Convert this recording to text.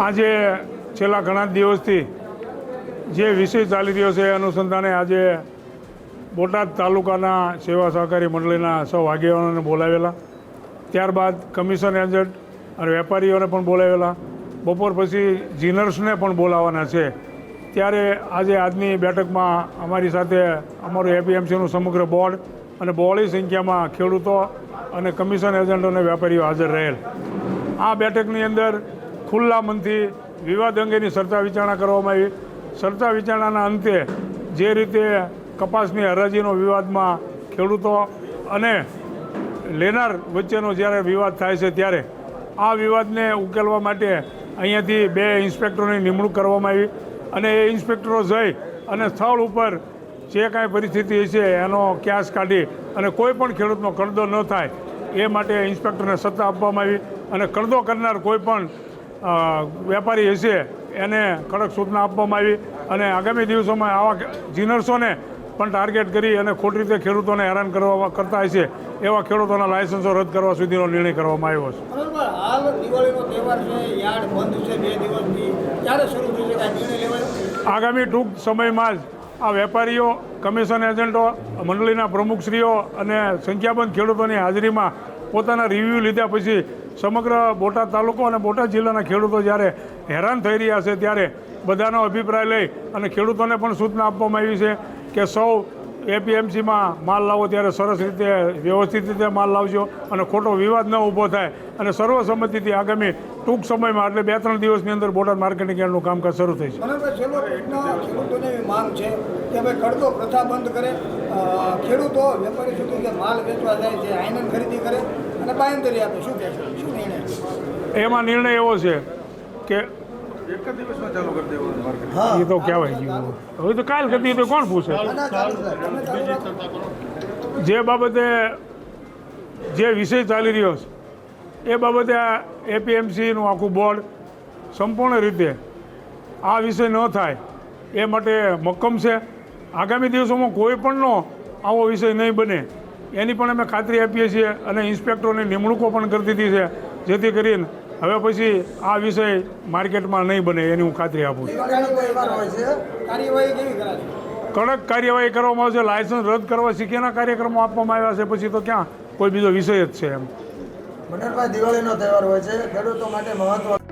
આજે છેલ્લા ઘણા દિવસથી જે વિષય ચાલી રહ્યો છે એ અનુસંધાને આજે બોટાદ તાલુકાના સેવા સહકારી મંડળીના સૌ આગેવાનોને બોલાવેલા. ત્યારબાદ કમિશન એજન્ટ અને વેપારીઓને પણ બોલાવેલા. બપોર પછી જીનર્સને પણ બોલાવવાના છે. ત્યારે આજે આજની બેઠકમાં અમારી સાથે અમારું એપીએમસીનું સમગ્ર બોર્ડ અને બહોળી સંખ્યામાં ખેડૂતો અને કમિશન એજન્ટો અને વેપારીઓ હાજર રહેલ. આ બેઠકની અંદર ખુલ્લા મનથી વિવાદ અંગેની સરતા વિચારણા કરવામાં આવી. સરતા વિચારણાના અંતે જે રીતે કપાસની હરાજીનો વિવાદમાં ખેડૂતો અને લેનાર વચ્ચેનો જ્યારે વિવાદ થાય છે ત્યારે આ વિવાદને ઉકેલવા માટે અહીંયાથી બે ઇન્સ્પેક્ટરોની નિમણૂક કરવામાં આવી અને એ ઇન્સ્પેક્ટરો જઈ અને સ્થળ ઉપર જે કાંઈ પરિસ્થિતિ છે એનો ક્યાસ કાઢી અને કોઈ પણ ખેડૂતનો કરદો ન થાય એ માટે ઇન્સ્પેક્ટરને સત્તા આપવામાં આવી અને કરદો કરનાર કોઈ પણ વેપારી હશે એને કડક સૂચના આપવામાં આવી અને આગામી દિવસોમાં આવા જીનર્સોને પણ ટાર્ગેટ કરી અને ખોટી રીતે ખેડૂતોને હેરાન કરવા કરતા હશે એવા ખેડૂતોના લાયસન્સો રદ કરવા સુધીનો નિર્ણય કરવામાં આવ્યો છે. આગામી ટૂંક સમયમાં જ આ વેપારીઓ કમિશન એજન્ટો મંડળીના પ્રમુખશ્રીઓ અને સંખ્યાબંધ ખેડૂતોની હાજરીમાં પોતાના રિવ્યૂ લીધા પછી સમગ્ર બોટાદ તાલુકો અને બોટાદ જિલ્લાના ખેડૂતો જ્યારે હેરાન થઈ રહ્યા છે ત્યારે બધાનો અભિપ્રાય લઈ અને ખેડૂતોને પણ સૂચના આપવામાં આવી છે કે સૌ એપીએમસીમાં માલ લાવો ત્યારે સરસ રીતે, વ્યવસ્થિત રીતે માલ લાવજો અને ખોટો વિવાદ ન ઊભો થાય. અને સર્વસંમતિથી આગામી ટૂંક સમયમાં, એટલે બે ત્રણ દિવસની અંદર બોટાદ માર્કેટિંગ યાર્ડનું કામકાજ શરૂ થઈ છે ખેડૂતો વેપારી સુધી માલ વેચવા જાય છે, આયનન ખરીદી કરે અને બાંયંતરી આપે શું કહેશો? શું નિર્ણય? એમાં નિર્ણય એવો છે કે એક જ દિવસમાં ચાલુ કરી દેવાનું માર્કેટ એ તો કહેવાય ગયું હવે તો કાલ કરતી તો કોણ પૂછે. જે બાબતે જે વિષય ચાલી રહ્યો છે એ બાબતે આ એપીએમસીનું આખું બોર્ડ સંપૂર્ણ રીતે આ વિષય ન થાય એ માટે મક્કમ છે. આગામી દિવસોમાં કોઈ પણનો આવો વિષય નહીં બને. એની પણ અમે ખાતરી આપીએ છીએ અને ઇન્સ્પેક્ટરોની નિમણૂકો પણ કરી દીધી છે, જેથી કરીને હવે પછી આ વિષય માર્કેટમાં નહીં બને એની હું ખાતરી આપું છું. કડક કાર્યવાહી કરવામાં આવશે, લાયસન્સ રદ કરવા શીખ્યાના કાર્યક્રમો આપવામાં આવ્યા છે, પછી તો ક્યાં? કોઈ બીજો વિષય જ છે એમ. દિવાળીનો તહેવાર હોય છે, ખેડૂતો માટે મહત્વ